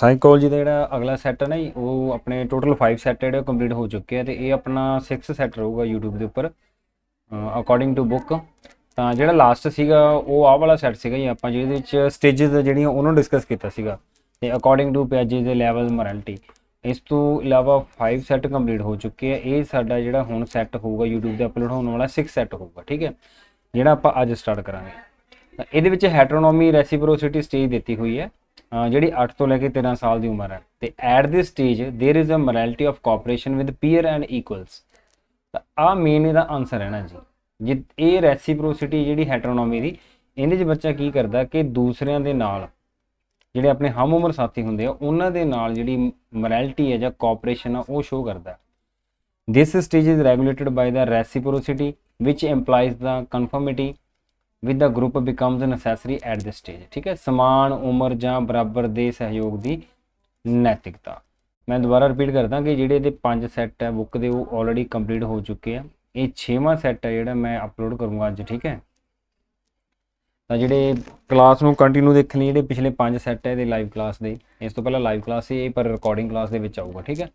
Psychology ਦਾ ਜਿਹੜਾ ਅਗਲਾ set ਹੈ ਨਾ ਜੀ, ਉਹ ਆਪਣੇ ਟੋਟਲ 5 ਸੈੱਟ ਜਿਹੜੇ ਕੰਪਲੀਟ ਹੋ ਚੁੱਕੇ ਆ ਤੇ ਇਹ ਆਪਣਾ 6 ਸੈੱਟ ਰਹੂਗਾ YouTube ਦੇ ਉੱਪਰ ਅਕੋਰਡਿੰਗ ਟੂ ਬੁੱਕ ਤਾਂ ਜਿਹੜਾ ਲਾਸਟ ਸੀਗਾ ਉਹ ਆਹ ਵਾਲਾ ਸੈੱਟ ਸੀਗਾ ਜੀ ਆਪਾਂ ਜਿਹਦੇ ਵਿੱਚ ਸਟੇजेस ਜਿਹੜੀਆਂ ਉਹਨੂੰ ਡਿਸਕਸ ਕੀਤਾ ਸੀਗਾ। ਤੇ ਅਕੋਰਡਿੰਗ ਟੂ ਪਿਆਜੇ ਦੇ ਲੈਵਲ ਮੋਰੈਲਿਟੀ ਇਸ ਤੋਂ ਇਲਾਵਾ 5 ਸੈੱਟ ਕੰਪਲੀਟ ਹੋ ਚੁੱਕੇ ਆ। ਇਹ ਸਾਡਾ ਜਿਹੜਾ ਹੁਣ ਸੈੱਟ ਹੋਊਗਾ YouTube ਤੇ ਅਪਲੋਡ ਹੋਣ ਵਾਲਾ 6 ਸੈੱਟ ਹੋਊਗਾ ਠੀਕ ਹੈ? ਜਿਹੜਾ ਆਪਾਂ ਅੱਜ ਸਟਾਰਟ ਕਰਾਂਗੇ। ਤਾਂ ਇਹਦੇ ਵਿੱਚ ਹੈਟਰੋਨੋਮੀ ਰੈਸੀਪਰੋਸਿਟੀ ਸਟੇਜ ਦਿੱਤੀ ਹੋਈ ਹੈ। ਜਿਹੜੀ 8 ਤੋਂ ਲੈ ਕੇ 13 ਸਾਲ ਦੀ ਉਮਰ ਹੈ ਤੇ at this stage there is a morality of cooperation with peer and equals ਤਾਂ ਆ ਮੇਨ ਇਹਦਾ ਆਨਸਰ ਹੈ ਨਾ ਜੀ ਜੇ ਇਹ ਰੈਸਿਪਰੋਸਿਟੀ ਜਿਹੜੀ ਹੈਟਰੋਨੋਮੀ ਦੀ ਇਹਦੇ 'ਚ ਬੱਚਾ ਕੀ ਕਰਦਾ ਕਿ ਦੂਸਰਿਆਂ ਦੇ ਨਾਲ ਜਿਹੜੇ ਆਪਣੇ ਹਮ ਉਮਰ ਸਾਥੀ ਹੁੰਦੇ ਆ ਉਹਨਾਂ ਦੇ ਨਾਲ ਜਿਹੜੀ ਮੋਰੈਲਿਟੀ ਹੈ ਜਾਂ ਕੋਆਪਰੇਸ਼ਨ ਆ ਉਹ ਸ਼ੋ ਕਰਦਾ this stage is regulated by the reciprocity which implies the conformity with the group becomes necessary at this stage ਠੀਕ ਹੈ ਸਮਾਨ ਉਮਰ ਜਾਂ ਬਰਾਬਰ ਦੇ ਸਹਿਯੋਗ ਦੀ ਨੈਤਿਕਤਾ। ਮੈਂ ਦੁਬਾਰਾ ਰਿਪੀਟ ਕਰਦਾ ਕਿ ਜਿਹੜੇ ਇਹਦੇ ਪੰਜ ਸੈੱਟ ਹੈ ਬੁੱਕ ਦੇ ਉਹ ਆਲਰੇਡੀ ਕੰਪਲੀਟ ਹੋ ਚੁੱਕੇ ਆ। ਇਹ 6ਵਾਂ ਸੈੱਟ ਹੈ ਜਿਹੜਾ ਮੈਂ ਅਪਲੋਡ ਕਰੂੰਗਾ ਅੱਜ, ਠੀਕ ਹੈ? ਤਾਂ ਜਿਹੜੇ ਕਲਾਸ ਨੂੰ ਕੰਟੀਨਿਊ ਦੇਖਣ ਲਈ ਜਿਹੜੇ ਪਿਛਲੇ ਪੰਜ ਸੈੱਟ ਹੈ ਇਹਦੇ ਲਾਈਵ ਕਲਾਸ ਦੇ, ਇਸ ਤੋਂ ਪਹਿਲਾਂ ਲਾਈਵ ਕਲਾਸ ਸੀ ਇਹ, ਪਰ ਰਿਕਾਰਡਿੰਗ ਕਲਾਸ ਦੇ ਵਿੱਚ ਆਊਗਾ, ਠੀਕ ਹੈ?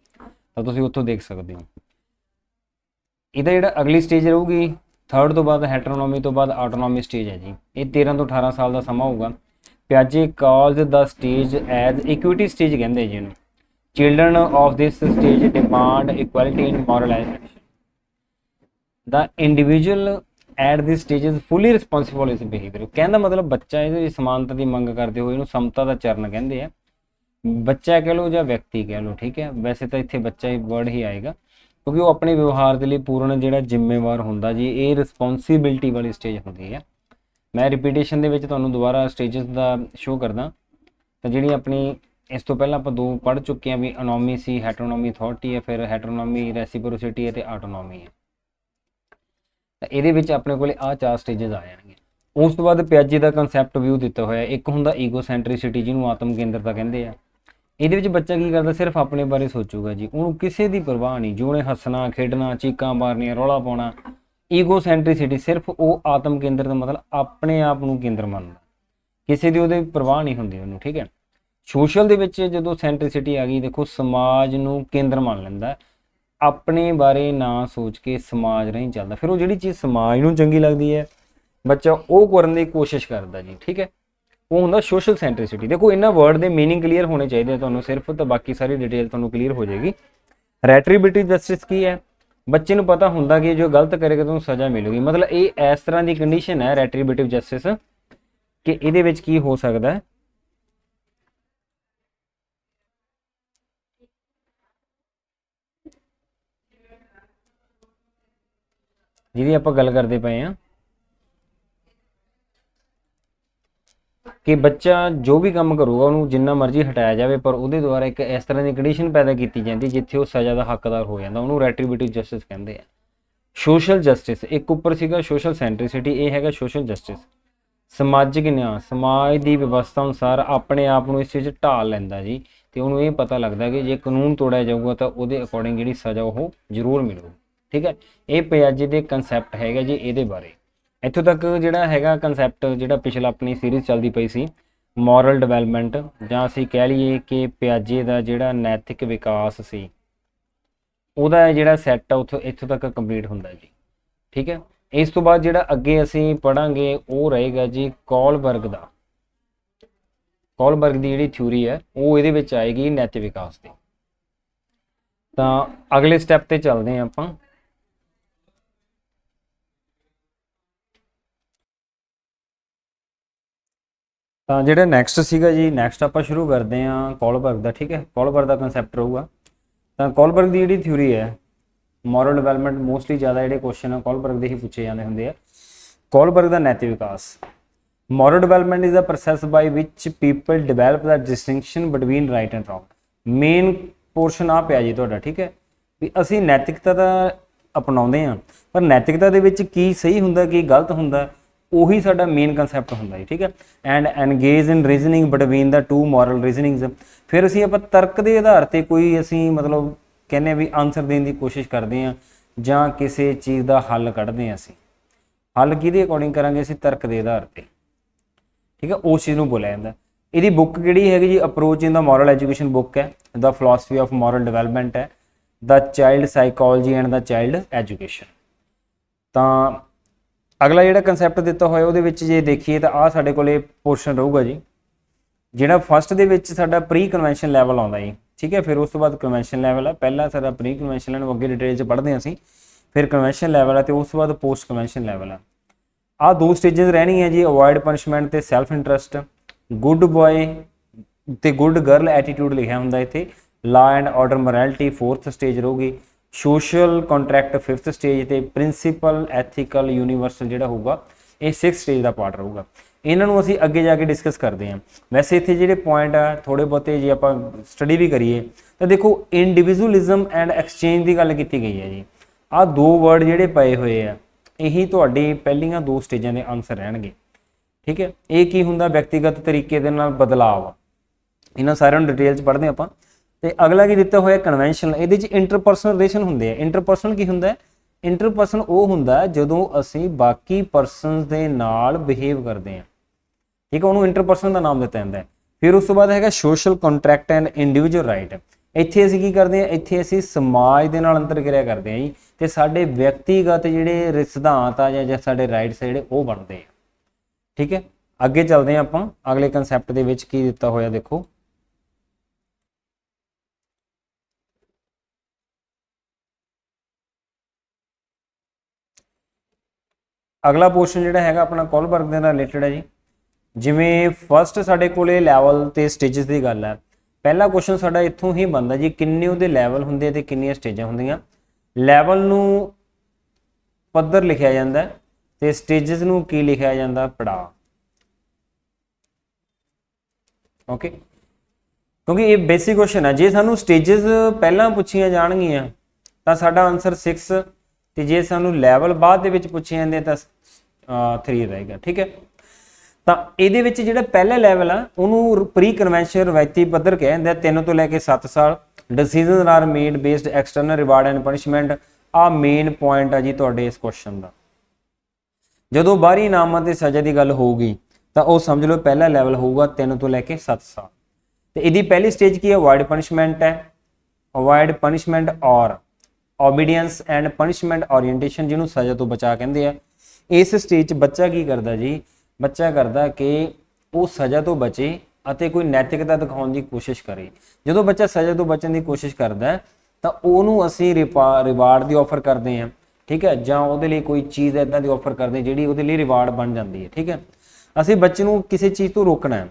ਤਾਂ ਤੁਸੀਂ ਉੱਥੋਂ ਦੇਖ ਸਕਦੇ ਹੋ। ਇਹਦਾ ਜਿਹੜਾ ਅਗਲੀ ਸਟੇਜ ਰਹੂਗੀ ਥਰਡ ਤੋਂ ਬਾਅਦ ਹੈਟਰੋਨੋਮੀ ਤੋਂ ਬਾਅਦ ਆਟੋਨੋਮੀ ਸਟੇਜ ਹੈ ਜੀ। ਇਹ 13 ਤੋਂ 18 ਸਾਲ ਦਾ ਸਮਾਂ ਹੋਊਗਾ। ਪਿਆਜੇ ਕਾਲਸ ਦਾ ਸਟੇਜ ਐਜ਼ ਇਕੁਇਟੀ ਸਟੇਜ ਕਹਿੰਦੇ ਜੀ ਇਹਨੂੰ। Children of this stage demand equality in moral education the individual at this stage is fully responsible his behaviour ਕਹਿੰਦਾ ਮਤਲਬ ਬੱਚਾ ਇਹਦੇ ਸਮਾਨਤਾ ਦੀ ਮੰਗ ਕਰਦੇ ਹੋਏ ਇਹਨੂੰ ਸਮਤਾ ਦਾ ਚਰਨ ਕਹਿੰਦੇ ਆ। ਬੱਚਾ ਕਹਿ ਲਓ ਜਾਂ ਵਿਅਕਤੀ ਕਹਿ ਲਓ, ਠੀਕ ਹੈ। ਵੈਸੇ ਤਾਂ ਇੱਥੇ ਬੱਚਾ ਹੀ ਵਰਡ ਹੀ ਆਏਗਾ। ਕਿਉਂਕਿ ਉਹ ਆਪਣੇ ਵਿਵਹਾਰ ਦੇ ਲਈ ਪੂਰਨ ਜਿਹੜਾ ਜ਼ਿੰਮੇਵਾਰ ਹੁੰਦਾ ਜੀ, ਇਹ ਰਿਸਪੌਂਸਿਬਿਲਟੀ ਵਾਲੀ ਸਟੇਜ ਹੁੰਦੀ ਹੈ। ਮੈਂ ਰਿਪੀਟੀਸ਼ਨ ਦੇ ਵਿੱਚ ਤੁਹਾਨੂੰ ਦੁਬਾਰਾ ਸਟੇजेस ਦਾ ਸ਼ੋਅ ਕਰਦਾ। ਤਾਂ ਜਿਹੜੀ ਆਪਣੀ, ਇਸ ਤੋਂ ਪਹਿਲਾਂ ਆਪਾਂ ਦੋ ਪੜ ਚੁੱਕੇ ਆ ਵੀ ਅਨੋਮੀ ਸੀ ਹੈਟਰੋਨੋਮੀ ਅਥਾਰਟੀ ਹੈ, ਫਿਰ ਹੈਟਰੋਨੋਮੀ ਰੈਸੀਪਰੋਸਿਟੀ ਹੈ ਤੇ ਆਟੋਨੋਮੀ ਹੈ। ਤਾਂ ਇਹਦੇ ਵਿੱਚ ਆਪਣੇ ਕੋਲੇ ਆ ਚਾਰ ਸਟੇजेस ਆ ਜਾਣਗੇ। ਉਸ ਤੋਂ ਬਾਅਦ ਪਿਆਜ਼ੀ ਦਾ ਕਨਸੈਪਟ ਵਿਊ ਦਿੱਤਾ ਹੋਇਆ ਇੱਕ ਹੁੰਦਾ ਈਗੋ ਈਗੋਸੈਂਟ੍ਰਿਸਿਟੀ ਜਿਹਨੂੰ ਆਤਮ ਕੇਂਦਰਤਾ ਕਹਿੰਦੇ ਆ। ਇਹਦੇ ਵਿੱਚ ਬੱਚਾ ਕੀ ਕਰਦਾ, ਸਿਰਫ ਆਪਣੇ ਬਾਰੇ ਸੋਚੂਗਾ ਜੀ। ਉਹਨੂੰ ਕਿਸੇ ਦੀ ਪਰਵਾਹ ਨਹੀਂ ਜੋ ਉਹਨੇ ਹੱਸਣਾ, ਖੇਡਣਾ, ਚੀਕਾਂ ਮਾਰਨੀਆਂ, ਰੌਲਾ ਪਾਉਣਾ ਈਗੋ ਈਗੋਸੈਂਟ੍ਰਿਸਿਟੀ ਸਿਰਫ ਉਹ ਆਤਮ ਕੇਂਦਰ ਦਾ ਮਤਲਬ ਆਪਣੇ ਆਪ ਨੂੰ ਕੇਂਦਰ ਮੰਨਦਾ। ਕਿਸੇ ਦੀ ਉਹਦੇ ਪਰਵਾਹ ਨਹੀਂ ਹੁੰਦੀ ਉਹਨੂੰ, ਠੀਕ ਹੈ ਸੋਸ਼ਲ ਦੇ ਵਿੱਚ ਜਦੋਂ ਸੈਂਟ੍ਰਿਸਿਟੀ ਆ ਗਈ, ਦੇਖੋ ਸਮਾਜ ਨੂੰ ਕੇਂਦਰ ਮੰਨ ਲੈਂਦਾ। ਆਪਣੇ ਬਾਰੇ ਨਾ ਸੋਚ ਕੇ ਸਮਾਜ ਰਾਹੀਂ ਚੱਲਦਾ। ਫਿਰ ਉਹ ਜਿਹੜੀ ਚੀਜ਼ ਸਮਾਜ ਨੂੰ ਚੰਗੀ ਲੱਗਦੀ ਹੈ, ਬੱਚਾ ਉਹ ਕਰਨ ਦੀ ਕੋਸ਼ਿਸ਼ ਕਰਦਾ ਜੀ, ਠੀਕ ਹੈ? ਉਹ ਹੁੰਦਾ ਸੋਸ਼ਲ ਸੈਂਟ੍ਰਿਸਿਟੀ ਦੇਖੋ ਇਹਨਾਂ ਵਰਡ ਦੇ मीनिंग ਕਲੀਅਰ ਹੋਣੇ ਚਾਹੀਦੇ ਆ ਤੁਹਾਨੂੰ ਸਿਰਫ ਤਾਂ ਬਾਕੀ ਸਾਰੀ ਡਿਟੇਲ ਤੁਹਾਨੂੰ ਕਲੀਅਰ ਹੋ ਜਾਏਗੀ ਰੈਟਰੀਬਿਊਟਿਵ ਜਸਟਿਸ ਕੀ ਹੈ ਬੱਚੇ ਨੂੰ ਪਤਾ ਹੁੰਦਾ ਕਿ ਜੋ ਗਲਤ ਕਰੇਗਾ ਤੁਹਾਨੂੰ ਸਜ਼ਾ ਮਿਲੂਗੀ ਮਤਲਬ ਇਹ ਇਸ ਤਰ੍ਹਾਂ ਦੀ ਕੰਡੀਸ਼ਨ ਹੈ ਰੈਟਰੀਬਿਊਟਿਵ ਜਸਟਿਸ ਕਿ ਇਹਦੇ ਵਿੱਚ ਕੀ ਹੋ ਸਕਦਾ ਹੈ ਜਿਹਦੀ ਆਪਾਂ ਗੱਲ ਕਰਦੇ ਪਏ ਆ ਕਿ ਬੱਚਾ ਜੋ ਵੀ ਕੰਮ ਕਰੂਗਾ, ਉਹਨੂੰ ਜਿੰਨਾ ਮਰਜ਼ੀ ਹਟਾਇਆ ਜਾਵੇ, ਪਰ ਉਹਦੇ ਦੁਆਰਾ ਇੱਕ ਇਸ ਤਰ੍ਹਾਂ ਦੀ ਕੰਡੀਸ਼ਨ ਪੈਦਾ ਕੀਤੀ ਜਾਂਦੀ, ਜਿੱਥੇ ਉਹ ਸਜ਼ਾ ਦਾ ਹੱਕਦਾਰ ਹੋ ਜਾਂਦਾ। ਉਹਨੂੰ ਰੈਟਰੀਬਿਊਟਿਵ ਜਸਟਿਸ ਕਹਿੰਦੇ ਆ। ਸੋਸ਼ਲ ਜਸਟਿਸ ਇੱਕ ਉੱਪਰ ਸੀਗਾ ਸੋਸ਼ਲ ਸੈਂਟ੍ਰਿਸਿਟੀ ਇਹ ਹੈਗਾ ਸੋਸ਼ਲ ਜਸਟਿਸ ਸਮਾਜਿਕ ਨਿਆਂ, ਸਮਾਜ ਦੀ ਵਿਵਸਥਾ ਅਨੁਸਾਰ ਆਪਣੇ ਆਪ ਨੂੰ ਇਸ ਚੀਜ਼ 'ਚ ਢਾਲ ਲੈਂਦਾ ਜੀ, ਤੇ ਉਹਨੂੰ ਇਹ ਪਤਾ ਲੱਗਦਾ ਕਿ ਜੇ ਕਾਨੂੰਨ ਤੋੜਿਆ ਜਾਊਗਾ, ਤਾਂ ਉਹਦੇ ਅਕੋਰਡਿੰਗ ਜਿਹੜੀ ਸਜ਼ਾ ਉਹ ਜ਼ਰੂਰ ਮਿਲੂ। ਠੀਕ ਹੈ? ਇਹ ਪਿਆਜੇ ਦੇ ਕਨਸੈਪਟ ਹੈਗਾ ਜੀ ਇਹਦੇ ਬਾਰੇ। ਇੱਥੋਂ ਤੱਕ ਜਿਹੜਾ ਹੈਗਾ ਕਨਸੈਪਟ ਜਿਹੜਾ ਪਿਛਲਾ ਆਪਣੀ ਸੀਰੀਜ਼ ਚੱਲਦੀ ਪਈ ਸੀ ਮੋਰਲ ਡਿਵੈਲਪਮੈਂਟ ਜਾਂ ਅਸੀਂ ਕਹਿ ਲਈਏ ਕਿ ਪਿਆਜੇ ਦਾ ਜਿਹੜਾ ਨੈਤਿਕ ਵਿਕਾਸ ਸੀ, ਉਹਦਾ ਜਿਹੜਾ ਸੈੱਟ ਆ ਉੱਥੋਂ, ਇੱਥੋਂ ਤੱਕ ਕੰਪਲੀਟ ਹੁੰਦਾ ਜੀ। ਠੀਕ ਹੈ? ਇਸ ਤੋਂ ਬਾਅਦ ਜਿਹੜਾ ਅੱਗੇ ਅਸੀਂ ਪੜਾਂਗੇ ਉਹ ਰਹੇਗਾ ਜੀ ਕੋਲਬਰਗ ਦਾ। ਕੋਲਬਰਗ ਦੀ ਜਿਹੜੀ ਥਿਊਰੀ ਹੈ, ਉਹ ਇਹਦੇ ਵਿੱਚ ਆਏਗੀ ਨੈਤਿਕ ਵਿਕਾਸ ਦੀ। ਤਾਂ ਅਗਲੇ ਸਟੈਪ ਤੇ ਚੱਲਦੇ ਹਾਂ ਆਪਾਂ। ਤਾਂ ਜਿਹੜਾ ਨੈਕਸਟ ਸੀਗਾ ਜੀ ਨੈਕਸਟ ਆਪਾਂ ਸ਼ੁਰੂ ਕਰਦੇ ਹਾਂ ਕੋਲਬਰਗ ਦਾ, ਠੀਕ ਹੈ? ਕੋਲਬਰਗ ਦਾ ਕਨਸੈਪਟ ਰਹੂਗਾ। ਤਾਂ ਕੋਲਬਰਗ ਦੀ ਜਿਹੜੀ ਥਿਊਰੀ ਹੈ ਮੋਰਲ ਡਿਵੈਲਪਮੈਂਟ ਮੋਸਟਲੀ ਜ਼ਿਆਦਾ ਜਿਹੜੇ ਕੁਐਸਚਨ ਆ ਕੋਲਬਰਗ ਦੇ ਹੀ ਪੁੱਛੇ ਜਾਂਦੇ ਹੁੰਦੇ ਆ। ਕੋਲਬਰਗ ਦਾ ਨੈਤਿਕ ਵਿਕਾਸ। Moral development is the process by which people develop the distinction between right and wrong main portion ਆ ਪਿਆ ਜੀ ਤੁਹਾਡਾ, ਠੀਕ ਹੈ? ਵੀ ਅਸੀਂ ਨੈਤਿਕਤਾ ਦਾ ਅਪਣਾਉਂਦੇ ਆ ਪਰ ਨੈਤਿਕਤਾ ਦੇ ਵਿੱਚ ਕੀ ਸਹੀ ਹੁੰਦਾ, ਕੀ ਗਲਤ ਹੁੰਦਾ ਉਹੀ ਸਾਡਾ ਮੇਨ ਕਨਸੈਪਟ ਹੁੰਦਾ ਜੀ, ਠੀਕ ਹੈ? And engage in reasoning between the two moral reasonings ਫਿਰ ਅਸੀਂ ਆਪਾਂ ਤਰਕ ਦੇ ਆਧਾਰ ਤੇ ਕੋਈ ਅਸੀਂ ਮਤਲਬ ਕਹਿੰਦੇ ਆ ਵੀ ਆਨਸਰ ਦੇਣ ਦੀ ਕੋਸ਼ਿਸ਼ ਕਰਦੇ ਆ ਜਾਂ ਕਿਸੇ ਚੀਜ਼ ਦਾ ਹੱਲ ਕੱਢਦੇ ਆ ਅਸੀਂ। ਹੱਲ ਕਿਹਦੇ ਅਕੋਰਡਿੰਗ ਕਰਾਂਗੇ ਅਸੀਂ? ਤਰਕ ਦੇ ਆਧਾਰ ਤੇ। ਠੀਕ ਹੈ? ਉਸ ਚੀਜ਼ ਨੂੰ ਬੋਲਿਆ ਜਾਂਦਾ। ਇਹਦੀ ਬੁੱਕ ਕਿਹੜੀ ਹੈਗੀ ਜੀ? Approach in the moral education book ਹੈ। The philosophy of moral development ਹੈ। The child psychology and the child education ਤਾਂ ਅਗਲਾ ਜਿਹੜਾ ਕਨਸੈਪਟ ਦਿੱਤਾ ਹੋਇਆ ਉਹਦੇ ਵਿੱਚ ਜੇ ਦੇਖੀਏ ਤਾਂ ਆ ਸਾਡੇ ਕੋਲੇ ਪੋਰਸ਼ਨ ਰਹੂਗਾ ਜੀ। ਜਿਹੜਾ ਫਸਟ ਦੇ ਵਿੱਚ ਸਾਡਾ ਪ੍ਰੀ ਕਨਵੈਨਸ਼ਨ ਲੈਵਲ ਆਉਂਦਾ ਜੀ, ਠੀਕ ਹੈ, ਫਿਰ ਉਸ ਤੋਂ ਬਾਅਦ ਕਨਵੈਨਸ਼ਨ ਲੈਵਲ ਆ। ਪਹਿਲਾ ਸਾਡਾ ਪ੍ਰੀ ਕਨਵੈਨਸ਼ਨ ਲੈਵਲ ਅੱਗੇ ਡਿਟੇਲ ਚ ਪੜ੍ਹਦੇ ਹਾਂ ਅਸੀਂ। ਫਿਰ ਕਨਵੈਨਸ਼ਨ ਲੈਵਲ ਆ ਤੇ ਉਸ ਤੋਂ ਬਾਅਦ ਪੋਸਟ ਕਨਵੈਨਸ਼ਨ ਲੈਵਲ ਆ। ਆ ਦੋ ਸਟੇजेस ਰਹਿਣੀਆਂ ਜੀ ਅਵੋਇਡ ਪਨਿਸ਼ਮੈਂਟ ਤੇ ਸੈਲਫ ਇੰਟਰਸਟ ਗੁੱਡ ਬॉय ਤੇ ਗੁੱਡ ਗਰਲ ਐਟੀਟਿਊਡ ਲਿਖਿਆ ਹੁੰਦਾ ਇੱਥੇ। Law and order morality fourth stage ਰਹੂਗੀ। ਸੋਸ਼ਲ ਕੰਟਰੈਕਟ ਫਿਫਥ ਸਟੇਜ ਤੇ ਪ੍ਰਿੰਸੀਪਲ, ਐਥੀਕਲ, ਯੂਨੀਵਰਸਲ ਜਿਹੜਾ ਹੋਊਗਾ, ਇਹ 6th ਸਟੇਜ ਦਾ ਪਾਰਟ ਰਹੂਗਾ। ਇਹਨਾਂ ਨੂੰ ਅਸੀਂ ਅੱਗੇ ਜਾ ਕੇ ਡਿਸਕਸ ਕਰਦੇ ਹਾਂ। ਵੈਸੇ ਇੱਥੇ ਜਿਹੜੇ ਪੁਆਇੰਟ ਆ ਥੋੜੇ ਬਹੁਤੇ ਜੇ ਆਪਾਂ ਸਟੱਡੀ ਵੀ ਕਰੀਏ, ਤਾਂ ਦੇਖੋ ਇੰਡੀਵਿਜੂਅਲਿਜ਼ਮ ਐਂਡ ਐਕਸਚੇਂਜ ਦੀ ਗੱਲ ਕੀਤੀ ਗਈ ਹੈ ਜੀ। ਆ ਦੋ ਵਰਡ ਜਿਹੜੇ ਪਏ ਹੋਏ ਆ, ਇਹੀ ਤੁਹਾਡੀ ਪਹਿਲੀਆਂ ਦੋ ਸਟੇਜਾਂ ਦੇ ਆਨਸਰ ਰਹਿਣਗੇ। ਠੀਕ ਹੈ? ਇਹ ਕੀ ਹੁੰਦਾ? ਵਿਅਕਤੀਗਤ ਤਰੀਕੇ ਦੇ ਨਾਲ ਬਦਲਾਵ। ਇਹਨਾਂ ਸਾਰਿਆਂ ਨੂੰ ਡਿਟੇਲ ਚ ਪੜ੍ਹਦੇ ਆਪਾਂ। ਤੇ ਅਗਲਾ ਕੀ ਦਿੱਤਾ ਹੋਇਆ ਕਨਵੈਨਸ਼ਨ ਇਹਦੇ ਚ ਇੰਟਰਪਰਸਨਲ ਰਿਲੇਸ਼ਨ ਹੁੰਦੇ ਆ। ਇੰਟਰਪਰਸਨਲ ਕੀ ਹੁੰਦਾ ਹੈ? ਇੰਟਰਪਰਸਨ ਉਹ ਹੁੰਦਾ ਜਦੋਂ ਅਸੀਂ ਬਾਕੀ ਪਰਸਨਸ ਦੇ ਨਾਲ ਬਿਹੇਵ ਕਰਦੇ ਹਾਂ। ਠੀਕ ਹੈ, ਉਹਨੂੰ ਇੰਟਰਪਰਸਨ ਦਾ ਨਾਮ ਦਿੱਤਾ ਜਾਂਦਾ ਹੈ। ਫਿਰ ਉਸ ਤੋਂ ਬਾਅਦ ਹੈਗਾ social contract and individual right ਇੱਥੇ ਅਸੀਂ ਕੀ ਕਰਦੇ ਹਾਂ? ਇੱਥੇ ਅਸੀਂ ਸਮਾਜ ਦੇ ਨਾਲ ਅੰਤਰਕਿਰਿਆ ਕਰਦੇ ਹਾਂ ਜੀ। ਤੇ ਸਾਡੇ ਵਿਅਕਤੀਗਤ ਜਿਹੜੇ ਸਿਧਾਂਤ ਆ ਜਾਂ ਸਾਡੇ ਰਾਈਟਸ ਜਿਹੜੇ, ਉਹ ਬਣਦੇ ਆ। ਠੀਕ ਹੈ? ਅੱਗੇ ਚੱਲਦੇ ਹਾਂ ਆਪਾਂ। ਅਗਲੇ ਕਨਸੈਪਟ ਦੇ ਵਿੱਚ ਕੀ ਦਿੱਤਾ ਹੋਇਆ ਦੇਖੋ। ਅਗਲਾ ਪੋਰਸ਼ਨ ਜਿਹੜਾ ਹੈਗਾ ਆਪਣਾ ਕਾਲ ਵਰਕ ਦੇ ਨਾਲ ਰਿਲੇਟਡ ਹੈ ਜੀ। ਜਿਵੇਂ ਫਸਟ ਸਾਡੇ ਕੋਲੇ ਲੈਵਲ ਤੇ ਸਟੇजेस ਦੀ ਗੱਲ ਹੈ। ਪਹਿਲਾ ਕੁਐਸਚਨ ਸਾਡਾ ਇੱਥੋਂ ਹੀ ਬਣਦਾ ਜੀ, ਕਿੰਨੇ ਉਹਦੇ ਲੈਵਲ ਹੁੰਦੇ ਤੇ ਕਿੰਨੀਆਂ ਸਟੇਜਾਂ ਹੁੰਦੀਆਂ। ਲੈਵਲ ਨੂੰ ਪੱਧਰ ਲਿਖਿਆ ਜਾਂਦਾ ਤੇ ਸਟੇजेस ਨੂੰ ਕੀ ਲਿਖਿਆ ਜਾਂਦਾ? ਪੜਾ ਓਕੇ ਕਿਉਂਕਿ ਇਹ ਬੇਸਿਕ ਕੁਐਸਚਨ ਹੈ। ਜੇ ਸਾਨੂੰ ਸਟੇजेस ਪਹਿਲਾਂ ਪੁੱਛੀਆਂ ਜਾਣਗੀਆਂ, ਤਾਂ ਸਾਡਾ ਆਨਸਰ 6 ਤੇ ਜੇ ਸਾਨੂੰ ਲੈਵਲ ਬਾਅਦ ਦੇ ਵਿੱਚ ਪੁੱਛੇ ਜਾਂਦੇ ਤਾਂ 3 ਰਹੇਗਾ, ਠੀਕ ਹੈ? ਤਾਂ ਇਹਦੇ ਵਿੱਚ ਜਿਹੜਾ ਪਹਿਲਾ ਲੈਵਲ ਆ, ਉਹਨੂੰ ਪ੍ਰੀ ਕਨਵੈਨਸ਼ਨ ਰਵਾਇਤੀ ਪੱਧਰ ਕਿਹਾ ਜਾਂਦਾ 3 ਤੋਂ ਲੈ ਕੇ 7 ਸਾਲ। Decisions are made based external reward and punishment ਆ ਮੇਨ ਪੁਆਇੰਟ ਆ ਜੀ ਤੁਹਾਡੇ ਇਸ ਕੁਐਸਚਨ ਦਾ। ਜਦੋਂ ਬਾਹਰੀ ਇਨਾਮਾਂ ਤੇ ਸਜ਼ਾ ਦੀ ਗੱਲ ਹੋਊਗੀ, ਤਾਂ ਉਹ ਸਮਝ ਲਓ ਪਹਿਲਾ ਲੈਵਲ ਹੋਊਗਾ 3 ਤੋਂ ਲੈ ਕੇ 7 ਸਾਲ। ਤੇ ਇਹਦੀ ਪਹਿਲੀ ਸਟੇਜ ਕੀ ਹੈ? ਅਵੋਇਡ ਪਨਿਸ਼ਮੈਂਟ ਹੈ। ਅਵਾਇਡ ਪਨਿਸ਼ਮੈਂਟ ਔਰ ਓਬੀਡੀਐਂਸ ਐਂਡ ਪਨਿਸ਼ਮੈਂਟ ਓਰੀਐਂਟੇਸ਼ਨ ਜਿਹਨੂੰ ਸਜ਼ਾ ਤੋਂ ਬਚਾ ਕਹਿੰਦੇ ਆ। ਇਸ ਸਟੇਜ 'ਚ ਬੱਚਾ ਕੀ ਕਰਦਾ ਜੀ? ਬੱਚਾ ਕਰਦਾ ਕਿ ਉਹ ਸਜ਼ਾ ਤੋਂ ਬਚੇ ਅਤੇ ਕੋਈ ਨੈਤਿਕਤਾ ਦਿਖਾਉਣ ਦੀ ਕੋਸ਼ਿਸ਼ ਕਰੇ। ਜਦੋਂ ਬੱਚਾ ਸਜ਼ਾ ਤੋਂ ਬਚਣ ਦੀ ਕੋਸ਼ਿਸ਼ ਕਰਦਾ ਹੈ, ਤਾਂ ਉਹਨੂੰ ਅਸੀਂ ਰਿਵਾਰਡ ਦੀ ਆਫਰ ਕਰਦੇ ਹਾਂ। ਠੀਕ ਹੈ? ਜਾਂ ਉਹਦੇ ਲਈ ਕੋਈ ਚੀਜ਼ ਇਦਾਂ ਦੀ ਆਫਰ ਕਰਦੇ ਜਿਹੜੀ ਉਹਦੇ ਲਈ ਰਿਵਾਰਡ ਬਣ ਜਾਂਦੀ ਹੈ। ਠੀਕ ਹੈ? ਅਸੀਂ ਬੱਚੇ ਨੂੰ ਕਿਸੇ ਚੀਜ਼ ਤੋਂ ਰੋਕਣਾ ਹੈ।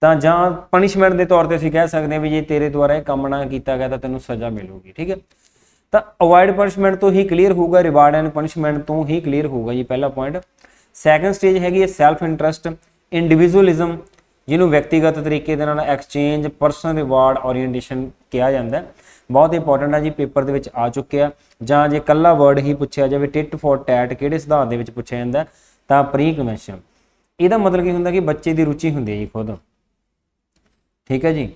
ਤਾਂ ਜਾਂ ਪਨਿਸ਼ਮੈਂਟ ਦੇ ਤੌਰ ਤੇ ਅਸੀਂ ਕਹਿ ਸਕਦੇ ਹਾਂ ਵੀ ਜੇ ਤੇਰੇ ਦੁਆਰਾ ਇਹ ਕੰਮ ਨਾ ਕੀਤਾ ਗਿਆ ਤਾਂ ਤੈਨੂੰ ਸਜ਼ਾ ਮਿਲੂਗੀ। ਠੀਕ ਹੈ? ਤਾਂ ਅਵੋਇਡ ਪਨਿਸ਼ਮੈਂਟ ਤੋਂ ਹੀ ਕਲੀਅਰ ਹੋਊਗਾ ਰਿਵਾਰਡ ਐਂਡ ਪਨਿਸ਼ਮੈਂਟ ਤੋਂ ਹੀ ਕਲੀਅਰ ਹੋਊਗਾ ਜੀ ਪਹਿਲਾ ਪੁਆਇੰਟ ਸੈਕੰਡ ਸਟੇਜ ਹੈਗੀ ਹੈ ਸੈਲਫ ਇੰਟਰਸਟ ਇੰਡੀਵਿਜੂਅਲਿਜ਼ਮ ਜਿਹਨੂੰ ਵਿਅਕਤੀਗਤ ਤਰੀਕੇ ਦੇ ਨਾਲ ਐਕਸਚੇਂਜ ਪਰਸਨਲ ਰਿਵਾਰਡ ਓਰੀਐਂਟੇਸ਼ਨ ਕਿਹਾ ਜਾਂਦਾ ਹੈ। ਬਹੁਤ ਇੰਪੋਰਟੈਂਟ ਆ ਜੀ, ਪੇਪਰ ਦੇ ਵਿੱਚ ਆ ਚੁੱਕਿਆ ਜਾਂ ਜੇ ਕੱਲਾ ਵਰਡ ਹੀ ਪੁੱਛਿਆ ਜਾਵੇ ਟਿਟ ਫॉर ਟੈਟ ਕਿਹੜੇ ਸਿਧਾਂਤ ਦੇ ਵਿੱਚ ਪੁੱਛਿਆ ਜਾਂਦਾ ਤਾਂ ਪ੍ਰੀ ਕਨਵੈਨਸ਼ਨ ਇਹਦਾ ਮਤਲਬ ਕੀ ਹੁੰਦਾ ਕਿ ਬੱਚੇ ਦੀ ਰੁਚੀ ਹੁੰਦੀ ਹੈ ਜੀ ਖੁਦ। ਠੀਕ ਹੈ ਜੀ?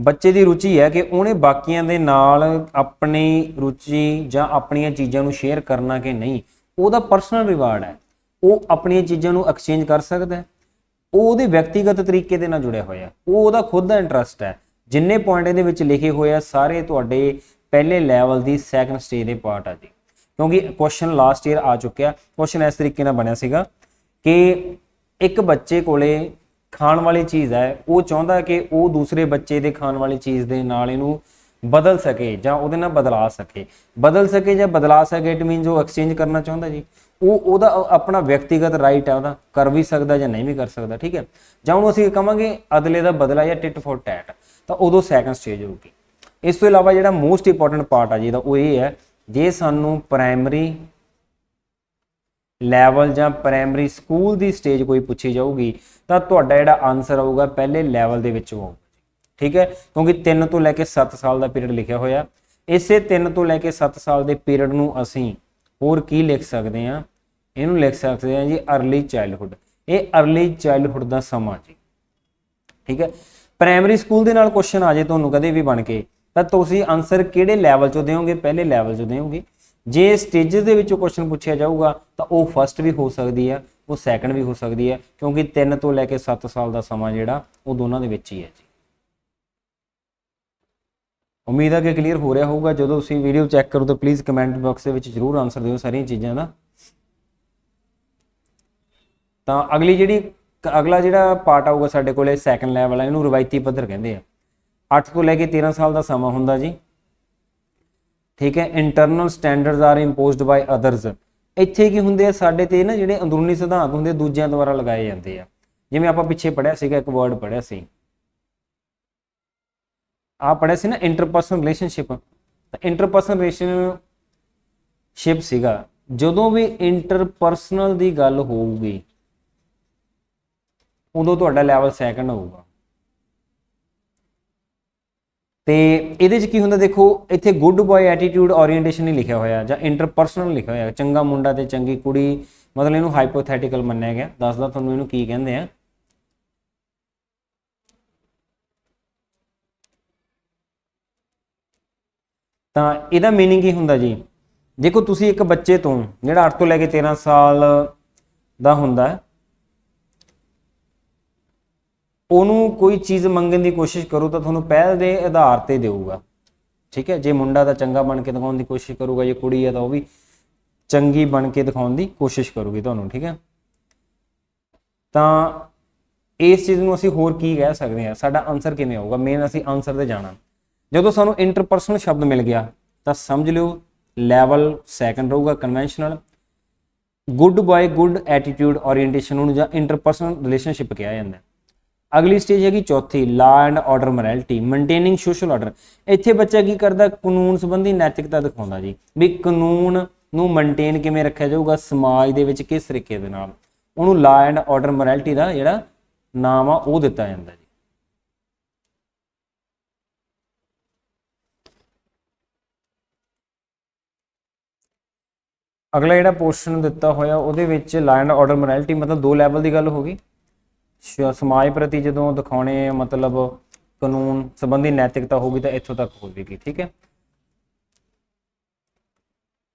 ਬੱਚੇ ਦੀ ਰੁਚੀ ਹੈ ਕਿ ਉਹਨੇ ਬਾਕੀਆਂ ਦੇ ਨਾਲ ਆਪਣੀ ਰੁਚੀ ਜਾਂ ਆਪਣੀਆਂ ਚੀਜ਼ਾਂ ਨੂੰ ਸ਼ੇਅਰ ਕਰਨਾ ਕਿ ਨਹੀਂ, ਉਹਦਾ ਪਰਸਨਲ ਰਿਵਾਰਡ ਹੈ। ਉਹ ਆਪਣੀਆਂ ਚੀਜ਼ਾਂ ਨੂੰ ਐਕਸਚੇਂਜ ਕਰ ਸਕਦਾ ਹੈ। ਉਹ ਉਹਦੇ ਵਿਅਕਤੀਗਤ ਤਰੀਕੇ ਦੇ ਨਾਲ ਜੁੜਿਆ ਹੋਇਆ ਉਹ ਉਹਦਾ ਖੁਦ ਦਾ ਇੰਟਰਸਟ ਹੈ। ਜਿੰਨੇ ਪੁਆਇੰਟ ਇਹਦੇ ਵਿੱਚ ਲਿਖੇ ਹੋਏ ਆ, ਸਾਰੇ ਤੁਹਾਡੇ ਪਹਿਲੇ ਲੈਵਲ ਦੀ ਸੈਕੰਡ ਸਟੇਜ ਦੇ ਪਾਰਟ ਆ ਜੀ। ਕਿਉਂਕਿ ਕੁਐਸਚਨ ਲਾਸਟ ਈਅਰ ਆ ਚੁੱਕਿਆ। ਕੁਐਸਚਨ ਇਸ ਤਰੀਕੇ ਨਾਲ ਬਣਿਆ ਸੀਗਾ ਕਿ ਇੱਕ ਬੱਚੇ ਕੋਲੇ ਖਾਣ ਵਾਲੀ ਚੀਜ਼ ਹੈ, ਉਹ ਚਾਹੁੰਦਾ ਕਿ ਉਹ ਦੂਸਰੇ ਬੱਚੇ ਦੇ ਖਾਣ ਵਾਲੀ ਚੀਜ਼ ਦੇ ਨਾਲ ਇਹਨੂੰ ਬਦਲ ਸਕੇ ਜਾਂ ਉਹਦੇ ਨਾਲ ਬਦਲਾ ਸਕੇ। ਬਦਲ ਸਕੇ ਜਾਂ ਬਦਲਾ ਸਕੇ ਇਟ ਮੀਨਸ ਉਹ ਐਕਸਚੇਂਜ ਕਰਨਾ ਚਾਹੁੰਦਾ ਜੀ। ਉਹ ਉਹਦਾ ਆਪਣਾ ਵਿਅਕਤੀਗਤ ਰਾਈਟ ਹੈ, ਉਹਦਾ ਕਰ ਵੀ ਸਕਦਾ ਜਾਂ ਨਹੀਂ ਵੀ ਕਰ ਸਕਦਾ, ਠੀਕ ਹੈ? ਜਾਂ ਉਹਨੂੰ ਅਸੀਂ ਕਹਾਂਗੇ ਅਦਲੇ ਦਾ ਬਦਲਾ ਜਾਂ ਟਿਟ ਫੋਰ ਟੈਟ ਤਾਂ ਉਦੋਂ ਸੈਕੰਡ ਸਟੇਜ ਹੋਊਗੀ। ਇਸ ਤੋਂ ਇਲਾਵਾ ਜਿਹੜਾ ਮੋਸਟ ਇੰਪੋਰਟੈਂਟ ਪਾਰਟ ਆ ਜੀ ਜਿਹਦਾ ਉਹ ਇਹ ਹੈ, ਜੇ ਸਾਨੂੰ ਪ੍ਰਾਇਮਰੀ ਲੈਵਲ ਜਾਂ ਪ੍ਰਾਇਮਰੀ ਸਕੂਲ ਦੀ ਸਟੇਜ ਕੋਈ ਪੁੱਛੀ ਜਾਊਗੀ, ਤਾਂ ਤੁਹਾਡਾ ਜਿਹੜਾ ਆਨਸਰ ਆਊਗਾ ਪਹਿਲੇ ਲੈਵਲ ਦੇ ਵਿੱਚ ਆਊਗਾ ਠੀਕ ਹੈ? ਕਿਉਂਕਿ 3 ਤੋਂ ਲੈ ਕੇ 7 ਸਾਲ ਦਾ ਪੀਰੀਅਡ ਲਿਖਿਆ ਹੋਇਆ। ਇਸੇ 3 ਤੋਂ ਲੈ ਕੇ 7 ਸਾਲ ਦੇ ਪੀਰੀਅਡ ਨੂੰ ਅਸੀਂ ਹੋਰ ਕੀ ਲਿਖ ਸਕਦੇ ਹਾਂ? ਇਹਨੂੰ ਲਿਖ ਸਕਦੇ ਹਾਂ ਜੀ अर्ਲੀ ਚਾਈਲਡਹੁੱਡ ਇਹ अर्ਲੀ ਚਾਈਲਡਹੁੱਡ ਦਾ ਸਮਾਂ ਜੀ। ਠੀਕ ਹੈ? ਪ੍ਰਾਇਮਰੀ ਸਕੂਲ ਦੇ ਨਾਲ ਕੁਐਸਚਨ ਆ ਜੇ ਤੁਹਾਨੂੰ ਕਦੇ ਵੀ ਬਣ ਕੇ, ਤਾਂ ਤੁਸੀਂ ਆਨਸਰ ਕਿਹੜੇ ਲੈਵਲ 'ਚੋਂ ਦਿਓਗੇ? ਪਹਿਲੇ ਲੈਵਲ 'ਚੋਂ ਦਿਓਗੇ। ਜੇ ਸਟੇजेस ਦੇ ਵਿੱਚੋਂ ਕੁਐਸਚਨ ਪੁੱਛਿਆ ਜਾਊਗਾ, ਤਾਂ ਉਹ ਫਸਟ ਵੀ ਹੋ ਸਕਦੀ ਹੈ, ਉਹ ਸੈਕੰਡ ਵੀ ਹੋ ਸਕਦੀ ਹੈ, ਕਿਉਂਕਿ 3 ਤੋਂ ਲੈ ਕੇ 7 ਸਾਲ ਦਾ ਸਮਾਂ ਜਿਹੜਾ, ਉਹ ਦੋਨਾਂ ਦੇ ਵਿੱਚ ਹੀ ਹੈ ਜੀ। ਉਮੀਦ ਹੈ ਕਿ ਕਲੀਅਰ ਹੋ ਰਿਹਾ ਹੋਊਗਾ। ਜਦੋਂ ਤੁਸੀਂ ਵੀਡੀਓ ਚੈੱਕ ਕਰੋ, ਤਾਂ ਪਲੀਜ਼ ਕਮੈਂਟ ਬਾਕਸ ਦੇ ਵਿੱਚ ਜਰੂਰ ਆਨਸਰ ਦਿਓ ਸਾਰੀਆਂ ਚੀਜ਼ਾਂ ਦਾ। ਤਾਂ ਅਗਲੀ ਜਿਹੜੀ, ਅਗਲਾ ਜਿਹੜਾ ਪਾਰਟ ਆਊਗਾ ਸਾਡੇ ਕੋਲੇ ਸੈਕੰਡ ਲੈਵਲ ਵਾਲਾ ਇਹਨੂੰ ਰਵਾਇਤੀ ਪੱਧਰ ਕਹਿੰਦੇ ਆ। 8 ਤੋਂ ਲੈ ਕੇ 13 ਸਾਲ ਦਾ ਸਮਾਂ ਹੁੰਦਾ ਜੀ। ਠੀਕ ਹੈ internal standards are imposed by others ਇੱਥੇ ਕੀ ਹੁੰਦੇ ਆ, ਸਾਡੇ ਤੇ ਨਾ ਜਿਹੜੇ ਅੰਦਰੂਨੀ ਸਿਧਾਂਤ ਹੁੰਦੇ ਦੂਜਿਆਂ ਦੁਆਰਾ ਲਗਾਏ ਜਾਂਦੇ ਆ। ਜਿਵੇਂ ਆਪਾਂ ਪਿੱਛੇ ਪੜਿਆ ਸੀਗਾ, ਇੱਕ ਵਰਡ ਪੜਿਆ ਸੀ। ਆ ਪੜਿਆ ਸੀ ਨਾ ਇੰਟਰਪਰਸਨਲ ਰਿਲੇਸ਼ਨਸ਼ਿਪ ਤਾਂ ਇੰਟਰਪਰਸਨਲ ਰਿਲੇਸ਼ਨਸ਼ਿਪ ਸੀਗਾ। ਜਦੋਂ ਵੀ ਇੰਟਰਪਰਸਨਲ ਦੀ ਗੱਲ ਹੋਊਗੀ, ਉਦੋਂ ਤੁਹਾਡਾ ਲੈਵਲ ਸੈਕੰਡ ਹੋਊਗਾ। ਤੇ ਇਹਦੇ 'ਚ ਕੀ ਹੁੰਦਾ ਦੇਖੋ, ਇੱਥੇ ਗੁੱਡ ਬॉय ਐਟੀਟਿਊਡ ਓਰੀਐਂਟੇਸ਼ਨ ਨਹੀਂ ਲਿਖਿਆ ਹੋਇਆ, ਜਾਂ ਇੰਟਰਪਰਸਨਲ ਲਿਖਿਆ ਹੋਇਆ। ਚੰਗਾ ਮੁੰਡਾ ਤੇ ਚੰਗੀ ਕੁੜੀ, ਮਤਲਬ ਇਹਨੂੰ ਹਾਈਪੋਥੈਟੀਕਲ ਮੰਨਿਆ ਗਿਆ। ਦੱਸਦਾ ਤੁਹਾਨੂੰ ਇਹਨੂੰ ਕੀ ਕਹਿੰਦੇ ਆ। ਤਾਂ ਇਹਦਾ मीनिंग ਕੀ ਹੁੰਦਾ ਜੀ? ਦੇਖੋ, ਤੁਸੀਂ ਇੱਕ ਬੱਚੇ ਤੋਂ, ਜਿਹੜਾ 8 ਤੋਂ ਲੈ ਕੇ 13 ਸਾਲ ਦਾ ਹੁੰਦਾ ਉਹਨੂੰ ਕੋਈ ਚੀਜ਼ ਮੰਗਣ ਦੀ ਕੋਸ਼ਿਸ਼ ਕਰੋ ਤਾਂ ਤੁਹਾਨੂੰ ਪਹਿਲ ਦੇ ਆਧਾਰ ਤੇ ਦੇਊਗਾ। ਠੀਕ ਹੈ? ਜੇ ਮੁੰਡਾ ਤਾਂ ਚੰਗਾ ਬਣ ਕੇ ਦਿਖਾਉਣ ਦੀ ਕੋਸ਼ਿਸ਼ ਕਰੂਗਾ, ਜੇ ਕੁੜੀ ਹੈ ਤਾਂ ਉਹ ਵੀ ਚੰਗੀ ਬਣ ਕੇ ਦਿਖਾਉਣ ਦੀ ਕੋਸ਼ਿਸ਼ ਕਰੂਗੀ ਤੁਹਾਨੂੰ, ਠੀਕ ਹੈ? ਤਾਂ ਇਸ ਚੀਜ਼ ਨੂੰ ਅਸੀਂ ਹੋਰ ਕੀ ਕਹਿ ਸਕਦੇ ਹਾਂ? ਸਾਡਾ ਆਨਸਰ ਕਿਵੇਂ ਆਊਗਾ? ਮੇਨ ਅਸੀਂ ਆਨਸਰ ਤੇ ਜਾਣਾ। ਜਦੋਂ ਸਾਨੂੰ ਇੰਟਰਪਰਸਨਲ ਸ਼ਬਦ ਮਿਲ ਗਿਆ, ਤਾਂ ਸਮਝ ਲਿਓ ਲੈਵਲ ਸੈਕੰਡ ਰਹੂਗਾ conventional good boy good attitude orientation ਨੂੰ ਜਾਂ ਇੰਟਰਪਰਸਨਲ ਰਿਲੇਸ਼ਨਸ਼ਿਪ ਕਿਹਾ ਜਾਂਦਾ ਅਗਲੀ ਸਟੇਜ ਹੈਗੀ ਚੌਥੀ law and order morality maintaining social order ਇੱਥੇ ਬੱਚਾ ਕੀ ਕਰਦਾ? ਕਾਨੂੰਨ ਸੰਬੰਧੀ ਨੈਤਿਕਤਾ ਦਿਖਾਉਂਦਾ ਜੀ। ਵੀ ਕਾਨੂੰਨ ਨੂੰ ਮੇਨਟੇਨ ਕਿਵੇਂ ਰੱਖਿਆ ਜਾਊਗਾ? ਸਮਾਜ ਦੇ ਵਿੱਚ ਕਿਸ ਤਰੀਕੇ ਦੇ ਨਾਲ? ਉਹਨੂੰ ਲਾ ਐਂਡ ਆਰਡਰ ਮੋਰੈਲਿਟੀ ਦਾ ਜਿਹੜਾ ਨਾਮ ਆ, ਉਹ ਦਿੱਤਾ ਜਾਂਦਾ ਜੀ। ਅਗਲਾ ਜਿਹੜਾ ਪੋਰਸ਼ਨ ਦਿੱਤਾ ਹੋਇਆ, ਉਹਦੇ ਵਿੱਚ ਲਾ ਐਂਡ ਆਰਡਰ ਮੋਰੈਲਿਟੀ ਮਤਲਬ ਦੋ ਲੈਵਲ ਦੀ ਗੱਲ ਹੋ ਗਈ। ਸ਼- ਸਮਾਜ ਪ੍ਰਤੀ ਜਦੋਂ ਦਿਖਾਉਣੇ ਮਤਲਬ ਕਾਨੂੰਨ ਸੰਬੰਧੀ ਨੈਤਿਕਤਾ ਹੋਗੀ ਤਾਂ ਇੱਥੋਂ ਤੱਕ ਹੋਵੇਗੀ, ਠੀਕ ਹੈ?